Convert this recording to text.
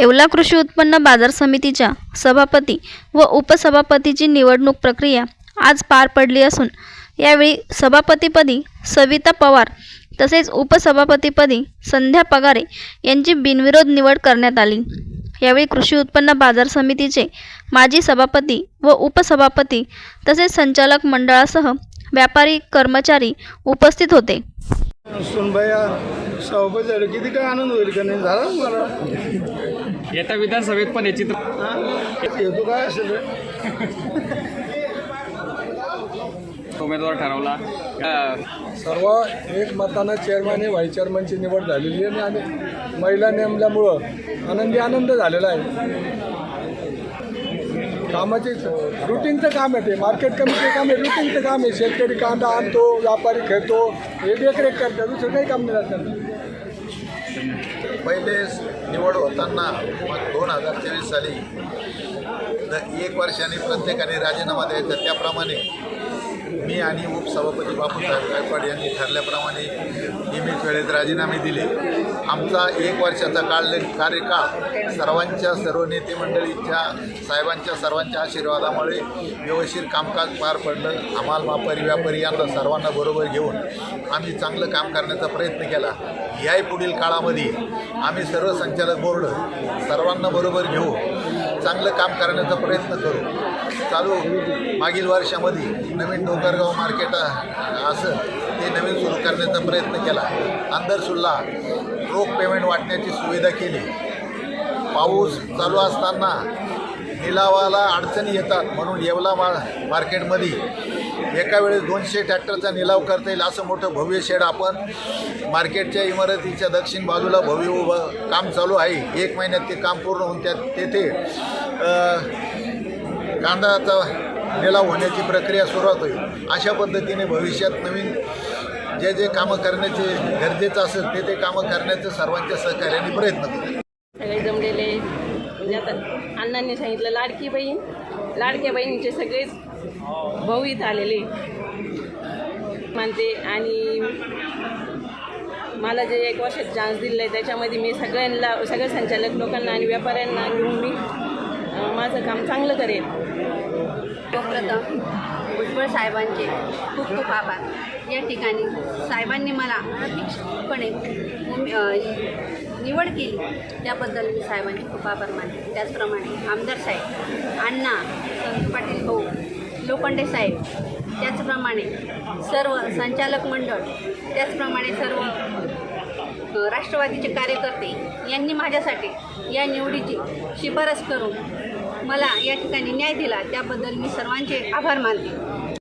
येवला कृषी उत्पन्न बाजार समितीच्या सभापती व उपसभापतीची निवडणूक प्रक्रिया आज पार पडली असून यावेळी सभापतीपदी सविता पवार तसेच उपसभापतीपदी संध्या पगारे यांची बिनविरोध निवड करण्यात आली. यावेळी कृषी उत्पन्न बाजार समितीचे माजी सभापती व उपसभापती तसेच संचालक मंडळासह व्यापारी कर्मचारी उपस्थित होते. सुनबाया सभापती झाले. किती काय आनंद होईल का नाही? झाला मला. येत्या विधानसभेत पण हे चित्र हा? येतो काय असेल रे? उमेदवार ठरवला. अ, सर्व एक मतानं चेअरमॅन आणि व्हाईस चेअरमनची निवड झालेली आहे. आणि महिला नेमल्यामुळं आनंदी आनंद झालेला आहे. कामाचे रुटीनचं काम आहे ते. मार्केट कमिटीचं काम आहे. रुटीनचं काम आहे. शेतकरी कांदा आणतो व्यापारी खेळतो हे देखरेख करतात दुसरं काही काम नाही राहत त्यांना. पहिले निवड होताना दोन हजार तेवीस साली एक वर्षाने प्रत्येकाने राजीनामा द्यायचा त्याप्रमाणे मी आणि उपसभापती बापूसाहेब गायकवाड यांनी ठरल्याप्रमाणे नियमित वेळेत राजीनामे दिले. आमचा एक वर्षाचा काळ कार्यकाळ सर्वांच्या सर्व नेते मंडळींच्या साहेबांच्या सर्वांच्या आशीर्वादामुळे व्यवस्थित कामकाज पार पडलं. हमाल व्यापारी व्यापारी यांना सर्वांना बरोबर घेऊन आम्ही चांगलं काम करण्याचा प्रयत्न केला. याही पुढील काळामध्ये आम्ही सर्व संचालक बोर्ड सर्वांना बरोबर घेऊ चांगलं काम करण्याचा प्रयत्न करू. चालू मागील वर्षामध्ये नवीन डोंगरगाव मार्केट असं ते नवीन सुरू करण्याचा प्रयत्न केला. अंदरसुल्ला रोख पेमेंट वाटण्याची सुविधा केली. पाऊस चालू असताना निलावाला अडचणी येतात म्हणून येवला मा मार्केटमध्ये एका वेळेस दोनशे ट्रॅक्टरचा निलाव करता येईल असं मोठं भव्य शेड आपण मार्केटच्या इमारतीच्या दक्षिण बाजूला भव्य उभं काम चालू आहे. एक महिन्यात ते काम पूर्ण होऊन त्या तेथे कांदाचा लिलाव होण्याची प्रक्रिया सुरुवात होईल. अशा पद्धतीने भविष्यात नवीन जे जे कामं करण्याचे गरजेचं असेल ते ते कामं करण्याचं सर्वांच्या सहकार्याने प्रयत्न करू. सगळे जमलेले म्हणजे आता अण्णांनी सांगितलं लाडकी बहीण लाडक्या बहिणीचे सगळेच भाऊ इथं आलेले मानते आणि मला जे एक वर्षात चान्स दिलेला आहे त्याच्यामध्ये मी सगळ्यांना सगळ्या संचालक लोकांना आणि व्यापाऱ्यांना घेऊन मी माझं काम चांगलं करेन. सर्वप्रथम भुजबळ साहेबांचे खूप खूप आभार. या ठिकाणी साहेबांनी मला अनपेक्षितपणे निवड केली. त्याबद्दल मी साहेबांचे खूप आभार मानले त्याचप्रमाणे आमदार साहेब अण्णा संत पाटील भाऊ लोखंडे साहेब त्याचप्रमाणे सर्व संचालक मंडळ त्याचप्रमाणे सर्व राष्ट्रवादीचे कार्यकर्ते यांनी माझ्यासाठी या निवडीची शिफारस करून मला या ठिकाणी न्याय दिला त्याबद्दल मी सर्वांचे आभार मानते.